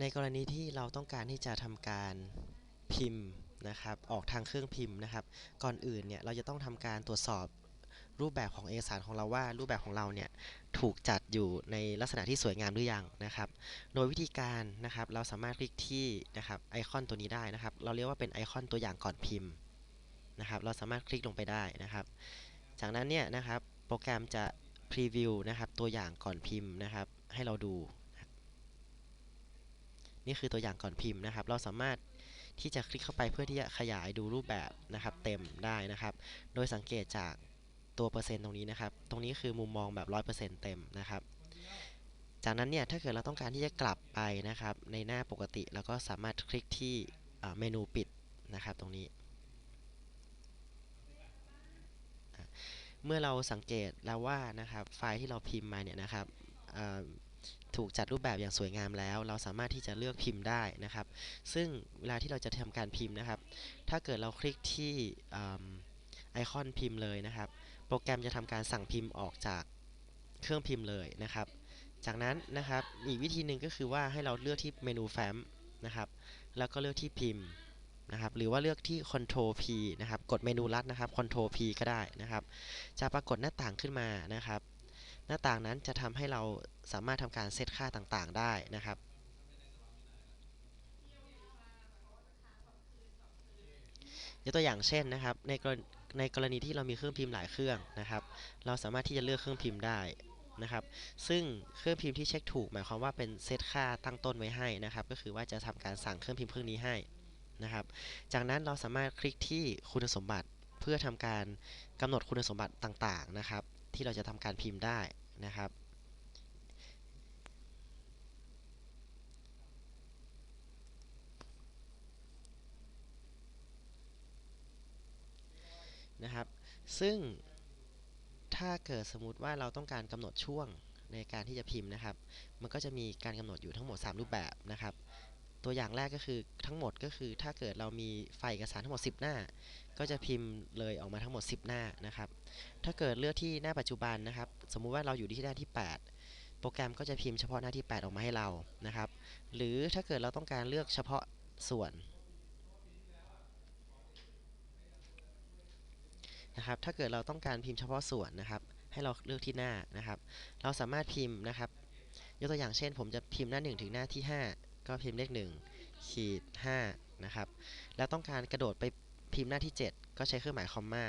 ในกรณีที่เราต้องการที่จะทำการพิมพ์นะครับ ออกทางเครื่องพิมพ์นะครับ ก่อนอื่นเนี่ยเราจะต้องทำการตรวจสอบรูปแบบของเอกสารของเราว่ารูปแบบของเราเนี่ยถูกจัดอยู่ในลักษณะที่สวยงามหรือยังนะครับ โดยวิธีการนะครับเราสามารถคลิกที่นะครับไอคอนตัวนี้ได้นะครับ เราเรียกว่าเป็นไอคอนตัวอย่างก่อนพิมพ์นะครับ เราสามารถคลิกลงไปได้นะครับ จากนั้นเนี่ยนะครับโปรแกรมจะพรีวิวนะครับตัวอย่างก่อนพิมพ์นะครับให้เราดู นี่คือตัวอย่างก่อนพิมพ์นะครับ เราสามารถที่จะคลิกเข้าไปเพื่อที่จะขยายดูรูปแบบนะครับเต็มได้นะครับ โดยสังเกตจากตัวเปอร์เซ็นต์ตรงนี้นะครับ ตรงนี้คือมุมมองแบบ 100%เต็มนะครับ จากนั้นเนี่ยถ้าเกิดเราต้องการที่จะกลับไปนะครับ ในหน้าปกติเราก็สามารถคลิกที่เมนูปิดนะครับตรงนี้ เมื่อเราสังเกตแล้วว่านะครับไฟล์ที่เราพิมพ์มาเนี่ยนะครับ ถูกจัดรูปแบบอย่างสวยงามแล้ว เราสามารถที่จะเลือกพิมพ์ได้นะครับ ซึ่งเวลาที่เราจะทำการพิมพ์นะครับ ถ้าเกิดเราคลิกที่อไอคอนพิมพ์เลยนะครับ โปรแกรมจะทำการสั่งพิมพ์ออกจากเครื่องพิมพ์เลยนะครับ จากนั้นนะครับอีกวิธีหนึ่งก็คือว่าให้เราเลือกที่เมนูแฟ้มนะครับ แล้วก็เลือกที่พิมพ์นะครับหรือว่าเลือกที่ Ctrl P นะครับ กดเมนูลัดนะครับ Ctrl P ก็ได้นะครับ จะปรากฏหน้าต่างขึ้นมานะครับ น้าต่างนั้นจะทำให้เราสามารถทำการเซตค่าต่างๆได้นะครับ ยกตัวอย่างเช่นนะครับ ในกรณในกรณีที่เรามีเครื่องพิมพ์หลายเครื่องนะครับ เราสามารถที่จะเลือกเครื่องพิมพ์ได้นะครับ ซึ่งเครื่องพิมพ์ที่เช็คถูก หมายความว่าเป็นเซตค่าตั้งต้นไว้ให้นะครับ ก็คือว่าจะทำการสั่งเครื่องพิมพ์เครื่องนี้ให้นะครับ จากนั้นเราสามารถคลิกที่คุณสมบัติเพื่อทำการกำหนดคุณสมบัติต่างๆนะครับ ที่เราจะทำการพิมพ์ได้ นะครับ นะครับ ซึ่งถ้าเกิดสมมุติว่าเราต้องการกำหนดช่วงในการที่จะพิมพ์นะครับ มันก็จะมีการกำหนดอยู่ทั้งหมด 3 รูปแบบนะครับ ตัวอย่างแรกก็คือทั้งหมดก็คือถ้าเกิดเรามีไฟล์เอกสารทั้งหมด 10 หน้า ก็จะพิมพ์เลยออกมาทั้งหมด 10 หน้านะครับ ถ้าเกิดเลือกที่หน้าปัจจุบันนะครับ สมมุติว่าเราอยู่ที่หน้าที่ 8 โปรแกรมก็จะพิมพ์เฉพาะหน้าที่ 8 ออกมาให้เรานะครับ หรือถ้าเกิดเราต้องการเลือกเฉพาะส่วนนะครับ ถ้าเกิดเราต้องการพิมพ์เฉพาะส่วนนะครับ ให้เราเลือกที่หน้านะครับ เราสามารถพิมพ์นะครับ ยกตัวอย่างเช่น ผมจะพิมพ์หน้า 1 ถึงหน้าที่ 5 ก็พิมพ์เลข1ขีด5นะครับ แล้วต้องการกระโดดไปพิมพ์หน้าที่ 7 ก็ใช้เครื่องหมายคอมมา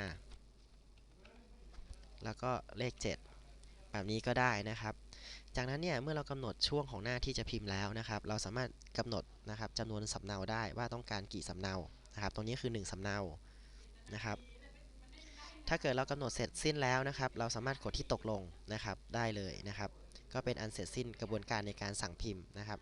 แล้วก็เลข 7 แบบนี้ก็ได้นะครับ จากนั้นเนี่ยเมื่อเรากำหนดช่วงของหน้าที่จะพิมพ์แล้วนะครับ เราสามารถกำหนดนะครับจำนวนสำเนาได้ว่าต้องการกี่สำเนานะครับ ตรงนี้คือ 1สำเนานะครับ ถ้าเกิดเรากำหนดเสร็จสิ้นแล้วนะครับ เราสามารถกดที่ตกลงนะครับได้เลยนะครับ ก็เป็นอันเสร็จสิ้นกระบวนการในการสั่งพิมพ์นะครับ